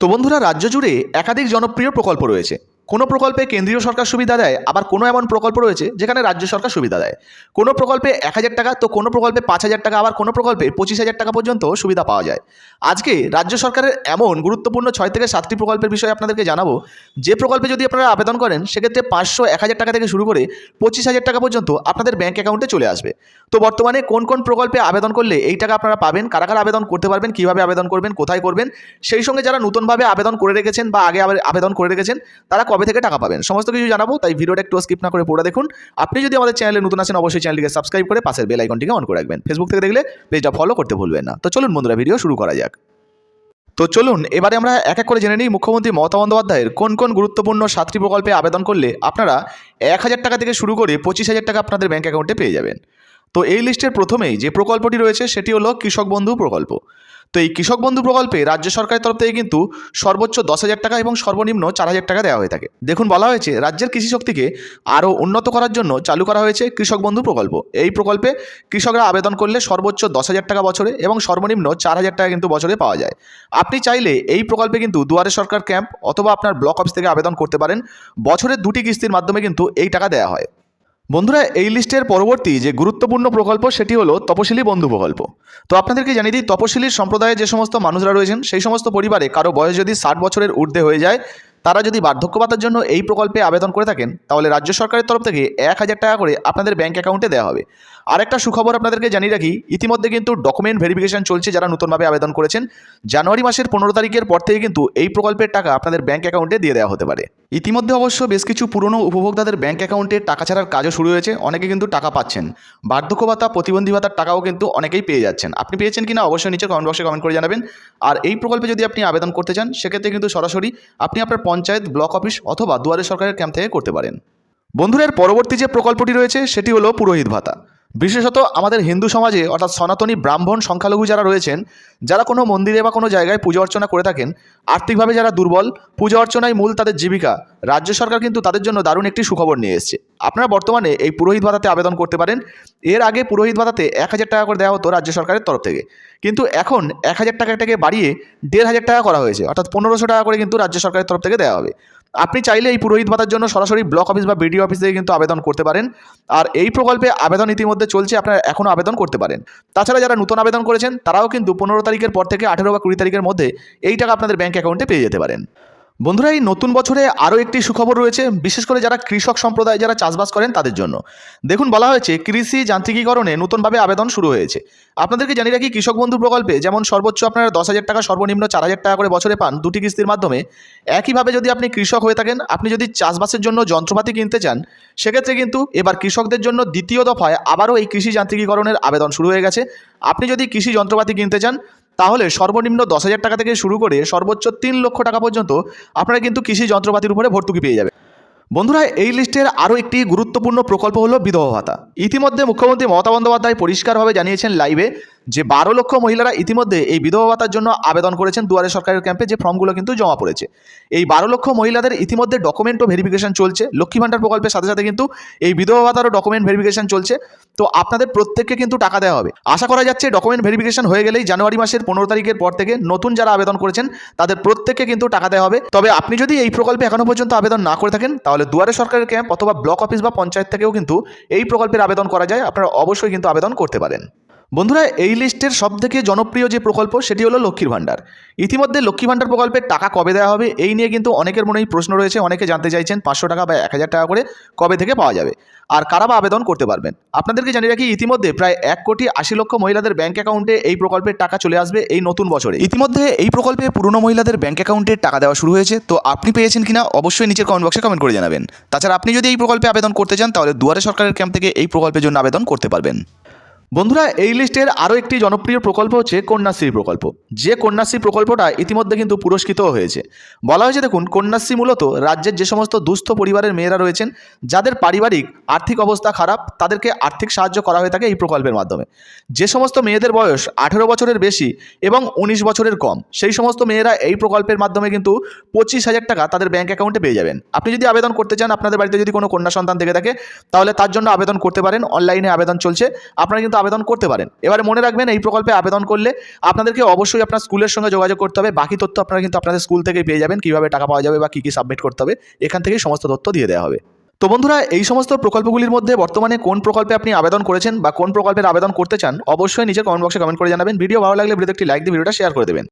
তো বন্ধুরা রাজ্য জুড়ে একাধিক জনপ্রিয় প্রকল্প রয়েছে। কোনো প্রকল্পে কেন্দ্রীয় সরকার সুবিধা দেয়, আবার কোনো এমন প্রকল্প রয়েছে যেখানে রাজ্য সরকার সুবিধা দেয়। কোনো প্রকল্পে এক হাজার টাকা, তো কোনো প্রকল্পে পাঁচ হাজার টাকা, আবার কোনো প্রকল্পে পঁচিশ হাজার টাকা পর্যন্ত সুবিধা পাওয়া যায়। আজকে রাজ্য সরকারের এমন গুরুত্বপূর্ণ ছয় থেকে সাতটি প্রকল্পের বিষয়ে আপনাদেরকে জানাব। যে প্রকল্পে যদি আপনারা আবেদন করেন, সেক্ষেত্রে পাঁচশো এক হাজার টাকা থেকে শুরু করে পঁচিশ হাজার টাকা পর্যন্ত আপনাদের ব্যাঙ্ক অ্যাকাউন্টে চলে আসবে। তো বর্তমানে কোন কোন প্রকল্পে আবেদন করলে এই টাকা আপনারা পাবেন, কারা কারা আবেদন করতে পারবেন, কীভাবে আবেদন করবেন, কোথায় করবেন, সেই সঙ্গে যারা নতুনভাবে আবেদন করে রেখেছেন বা আগে আবে- আবেদন করে রেখেছেন, তারা কবে থেকে টাকা পাবেন? সমস্ত কিছু জানাব, তাই ভিডিওটা একটু স্কিপ না করে পড়ে দেখুন। আপনি যদি আমাদের চ্যানেলে নতুন আসেন অবশ্যই চ্যানেলটিকে সাবস্ক্রাইব করে পাশের বেল আইকনটিকে অন করে রাখবেন। ফেসবুক থেকে দেখলে পেজটা ফলো করতে ভুলবেন না। তো চলুন বন্ধুরা ভিডিও শুরু করা যাক। তো চলুন, এবারে আমরা এক এক করে জেনে নিই মুখ্যমন্ত্রী মমতা বন্দ্যোপাধ্যায়ের কোন কোন গুরুত্বপূর্ণ সাতটি প্রকল্পে আবেদন করলে আপনারা এক হাজার টাকা থেকে শুরু করে পঁচিশ হাজার টাকা আপনাদের ব্যাঙ্ক অ্যাকাউন্টে পেয়ে যাবেন। তো এই লিস্টের প্রথমেই যে প্রকল্পটি রয়েছে, সেটি হলো কৃষক বন্ধু প্রকল্প। তো এই কৃষক বন্ধু প্রকল্পে রাজ্য সরকারের তরফ থেকে কিন্তু সর্বোচ্চ দশ হাজার টাকা এবং সর্বনিম্ন চার হাজার টাকা দেওয়া হয়ে থাকে। দেখুন, বলা হয়েছে রাজ্যের কৃষি শক্তিকে আরও উন্নত করার জন্য চালু করা হয়েছে কৃষক বন্ধু প্রকল্প। এই প্রকল্পে কৃষকরা আবেদন করলে সর্বোচ্চ দশ হাজার টাকা বছরে এবং সর্বনিম্ন চার হাজার টাকা কিন্তু বছরে পাওয়া যায়। আপনি চাইলে এই প্রকল্পে কিন্তু দুয়ারে সরকার ক্যাম্প অথবা আপনার ব্লক অফিস থেকে আবেদন করতে পারেন। বছরের দুটি কিস্তির মাধ্যমে কিন্তু এই টাকা দেওয়া হয়। বন্ধুরা, এই লিস্টের পরবর্তী যে গুরুত্বপূর্ণ প্রকল্প, সেটি হলো তপশিলি বন্ধু প্রকল্প। তো আপনাদেরকে জানিয়ে দিই তপশিলি সম্প্রদায়ে যে সমস্ত মানুষরা রয়েছেন, সেই সমস্ত পরিবারে কারও বয়স যদি ষাট বছরের ঊর্ধ্বে হয়ে যায়, তারা যদি বার্ধক্য ভাতার জন্য এই প্রকল্পে আবেদন করে থাকেন, তাহলে রাজ্য সরকারের তরফ থেকে এক হাজার টাকা করে আপনাদের ব্যাঙ্ক অ্যাকাউন্টে দেওয়া হবে। আরেকটা সুখবর আপনাদেরকে জানিয়ে রাখি, ইতিমধ্যে কিন্তু ডকুমেন্ট ভেরিফিকেশন চলছে যারা নতুনভাবে আবেদন করেছেন। জানুয়ারি মাসের পনেরো তারিখের পর থেকে কিন্তু এই প্রকল্পের টাকা আপনাদের ব্যাঙ্ক অ্যাকাউন্টে দিয়ে দেওয়া হতে পারে। ইতিমধ্যে অবশ্য বেশ কিছু পুরনো উপভোক্তাদের ব্যাঙ্ক অ্যাকাউন্টে টাকা ছাড়ার কাজও শুরু হয়েছে, অনেকে কিন্তু টাকা পাচ্ছেন। বার্ধক্য ভাতা, প্রতিবন্ধী ভাতার টাকাও কিন্তু অনেকেই পেয়ে যাচ্ছেন। আপনি পেয়েছেন কিনা অবশ্যই নিচে কমেন্ট বক্সে কমেন্ট করে জানাবেন। আর এই প্রকল্পে যদি আপনি আবেদন করতে চান, সেক্ষেত্রে কিন্তু সরাসরি আপনি আপনার পঞ্চায়েত ব্লক অফিস অথবা দুয়ারে সরকারের ক্যাম্প থেকে করতে পারেন। বন্ধুরা পরবর্তী যে প্রকল্পটি রয়েছে, সেটি হলো পুরোহিত ভাতা। বিশেষত আমাদের হিন্দু সমাজে, অর্থাৎ সনাতনী ব্রাহ্মণ সংখ্যালঘু যারা রয়েছেন, যারা কোনো মন্দিরে বা কোনো জায়গায় পুজো অর্চনা করে থাকেন, আর্থিকভাবে যারা দুর্বল, পুজো অর্চনায় মূল তাদের জীবিকা। রাজ্য সরকার কিন্তু তাদের জন্য দারুণ একটি সুখবর নিয়ে এসেছে। আপনারা বর্তমানে এই পুরোহিত ভাতাতে আবেদন করতে পারেন। এর আগে পুরোহিত ভাতাতে এক হাজার টাকা করে দেওয়া হতো রাজ্য সরকারের তরফ থেকে। কিন্তু এখন এক হাজার টাকাটাকে বাড়িয়ে দেড় হাজার টাকা করা হয়েছে। অর্থাৎ পনেরোশো টাকা করে কিন্তু রাজ্য সরকারের তরফ থেকে দেওয়া হবে। আপনি চাইলে এই পুরোহিত ভাতার জন্য সরাসরি ব্লক অফিস বা বিডিও অফিস কিন্তু আবেদন করতে পারেন। আর এই প্রকল্পে আবেদন ইতিমধ্যে চলছে, আপনারা এখনও আবেদন করতে পারেন। তাছাড়া যারা নতুন আবেদন করেছেন, তারাও কিন্তু পনেরো তারিখের পর থেকে আঠেরো বা কুড়ি তারিখের মধ্যে এই টাকা আপনাদের ব্যাঙ্ক অ্যাকাউন্টে পেয়ে যেতে পারেন। বন্ধুরা, এই নতুন বছরে আরও একটি সুখবর রয়েছে, বিশেষ করে যারা কৃষক সম্প্রদায় যারা চাষবাস করেন তাদের জন্য। দেখুন, বলা হয়েছে, কৃষি যান্ত্রিকীকরণে নতুনভাবে আবেদন শুরু হয়েছে। আপনাদেরকে জানিয়ে রাখি, কৃষক বন্ধু প্রকল্পে যেমন সর্বোচ্চ আপনারা দশ হাজার টাকা, সর্বনিম্ন চার হাজার টাকা করে বছরে পান দুটি কিস্তির মাধ্যমে, একইভাবে যদি আপনি কৃষক হয়ে থাকেন, আপনি যদি চাষবাসের জন্য যন্ত্রপাতি কিনতে চান, সেক্ষেত্রে কিন্তু এবার কৃষকদের জন্য দ্বিতীয় দফায় আবারও এই কৃষি যান্ত্রিকীকরণের আবেদন শুরু হয়ে গেছে। আপনি যদি কৃষি যন্ত্রপাতি কিনতে চান তাহলে সর্বনিম্ন দশ হাজার টাকা থেকে শুরু করে সর্বোচ্চ তিন লক্ষ টাকা পর্যন্ত আপনারা কিন্তু কৃষি যন্ত্রপাতির উপরে ভর্তুকি পেয়ে যাবে বন্ধুরা, এই লিস্টের আরও একটি গুরুত্বপূর্ণ প্রকল্প হলো বিধবা ভাতা। ইতিমধ্যে মুখ্যমন্ত্রী মমতা বন্দ্যোপাধ্যায় পরিষ্কারভাবে জানিয়েছেন লাইভে যে বারো লক্ষ মহিলারা ইতিমধ্যে এই বিধবা ভাতার জন্য আবেদন করেছেন দুয়ারে সরকারের ক্যাম্পে যে ফর্মগুলো কিন্তু জমা পড়েছে। এই বারো লক্ষ মহিলাদের ইতিমধ্যে ডকুমেন্ট ও ভেরিফিকেশন চলছে। লক্ষ্মী ভাণ্ডার প্রকল্পের সাথে সাথে কিন্তু এই বিধবা ভাতারও ডকুমেন্ট ভেরিফিকেশন চলছে। তো আপনাদের প্রত্যেককে কিন্তু টাকা দেওয়া হবে। আশা করা যাচ্ছে ডকুমেন্ট ভেরিফিকেশন হয়ে গেলেই জানুয়ারি মাসের পনেরো তারিখের পর থেকে নতুন যারা আবেদন করেছেন, তাদের প্রত্যেককে কিন্তু টাকা দেওয়া হবে। তবে আপনি যদি এই প্রকল্পে এখনও পর্যন্ত আবেদন না করে থাকেন, তাহলে দুয়ারে সরকারের ক্যাম্প অথবা ব্লক অফিস বা পঞ্চায়েত থেকেও কিন্তু এই প্রকল্পের আবেদন করা যায়। আপনারা অবশ্যই কিন্তু আবেদন করতে পারেন। বন্ধুরা, এই লিস্টের সবথেকে জনপ্রিয় যে প্রকল্প সেটি হলো লক্ষ্মীর ভাণ্ডার। ইতিমধ্যে লক্ষ্মী ভাণ্ডার প্রকল্পের টাকা কবে দেওয়া হবে, এই নিয়ে কিন্তু অনেকের মনেই প্রশ্ন রয়েছে। অনেকে জানতে চাইছেন পাঁচশো টাকা বা এক হাজার টাকা করে কবে থেকে পাওয়া যাবে। আর কারা বা আবেদন করতে পারবেন? আপনাদেরকে জানিয়ে রাখি, ইতিমধ্যে প্রায় এক কোটি আশি লক্ষ মহিলাদের ব্যাঙ্ক অ্যাকাউন্টে এই প্রকল্পের টাকা চলে আসবে এই নতুন বছরে। ইতিমধ্যে এই প্রকল্পে পুরনো মহিলাদের ব্যাঙ্ক অ্যাকাউন্টে টাকা দেওয়া শুরু হয়েছে। তো আপনি পেয়েছেন কিনা অবশ্যই নিচের কমেন্ট বক্সে কমেন্ট করে জানাবেন। তাছাড়া আপনি যদি এই প্রকল্পে আবেদন করতে চান, তাহলে দুয়ারে সরকারের ক্যাম্প থেকে এই প্রকল্পের জন্য আবেদন করতে পারবেন। বন্ধুরা, এই লিস্টের আরও একটি জনপ্রিয় প্রকল্প হচ্ছে কন্যাশ্রী প্রকল্প। যে কন্যাশ্রী প্রকল্পটা ইতিমধ্যে কিন্তু পুরস্কৃত হয়েছে। বলা হয়েছে, দেখুন, কন্যাশ্রী মূলত রাজ্যের যে সমস্ত দুস্থ পরিবারের মেয়েরা রয়েছেন, যাদের পারিবারিক আর্থিক অবস্থা খারাপ, তাদেরকে আর্থিক সাহায্য করা হয়ে থাকে এই প্রকল্পের মাধ্যমে। যে সমস্ত মেয়েদের বয়স আঠেরো বছরের বেশি এবং উনিশ বছরের কম, সেই সমস্ত মেয়েরা এই প্রকল্পের মাধ্যমে কিন্তু পঁচিশ হাজার টাকা তাদের ব্যাঙ্ক অ্যাকাউন্টে পেয়ে যাবেন। আপনি যদি আবেদন করতে চান, আপনাদের বাড়িতে যদি কোনো কন্যা সন্তান থেকে থাকে, তাহলে তার জন্য আবেদন করতে পারেন। অনলাইনে আবেদন চলছে। আপনারা কিন্তু কিন্তু আবেদন করতে পারেন। এবারে মনে রাখবেন, এই প্রকল্পে আবেদন করলে আপনাদেরকে অবশ্যই আপনার স্কুলের সঙ্গে যোগাযোগ করতে হবে। বাকি তথ্য আপনারা কিন্তু আপনাদের স্কুল থেকে পেয়ে যাবেন, কীভাবে টাকা পাওয়া যাবে বা কী কী সাবমিট করতে হবে। এখান থেকেই সমস্ত তথ্য দিয়ে দেওয়া হবে। তো বন্ধুরা, এই সমস্ত প্রকল্পগুলির মধ্যে বর্তমানে কোন প্রকল্পে আপনি আবেদন করেছেন বা কোন প্রকল্পের আবেদন করতে চান, অবশ্যই নিজের কমেন্ট বক্সে কমেন্ট করে জানাবেন। ভিডিও ভালো লাগলে ভিডিওতে একটি লাইক দিয়ে ভিডিওটা শেয়ার করে দেবেন।